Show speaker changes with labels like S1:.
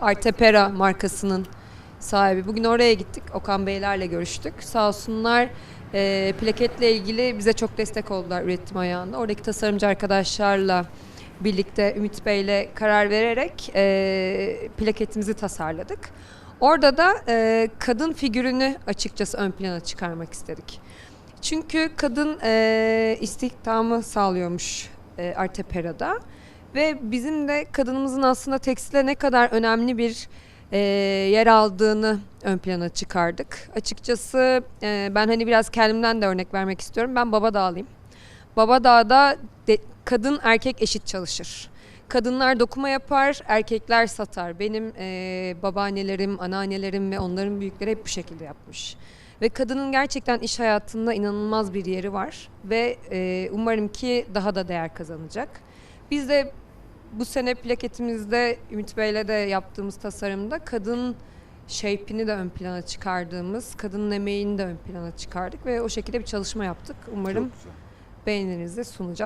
S1: Artepera markasının sahibi. Bugün oraya gittik. Okan Beylerle görüştük. Sağ olsunlar e, plaketle ilgili bize çok destek oldular üretim ayağında. Oradaki tasarımcı arkadaşlarla birlikte Ümit Bey'le karar vererek e, plaketimizi tasarladık. Orada da e, kadın figürünü açıkçası ön plana çıkarmak istedik. Çünkü kadın e, istihdamı sağlıyormuş e, Artepera'da ve bizim de kadınımızın aslında tekstile ne kadar önemli bir e, yer aldığını ön plana çıkardık. Açıkçası e, ben hani biraz kendimden de örnek vermek istiyorum. Ben Babadağlıyım. Babadağ'da de, kadın erkek eşit çalışır. Kadınlar dokuma yapar, erkekler satar. Benim e, babaannelerim, anneannelerim ve onların büyükleri hep bu şekilde yapmış. Ve kadının gerçekten iş hayatında inanılmaz bir yeri var ve e, umarım ki daha da değer kazanacak. Biz de bu sene plaketimizde Ümit Bey'le de yaptığımız tasarımda kadın shape'ini de ön plana çıkardığımız, kadının emeğini de ön plana çıkardık ve o şekilde bir çalışma yaptık. Umarım beğeninize sunacağız.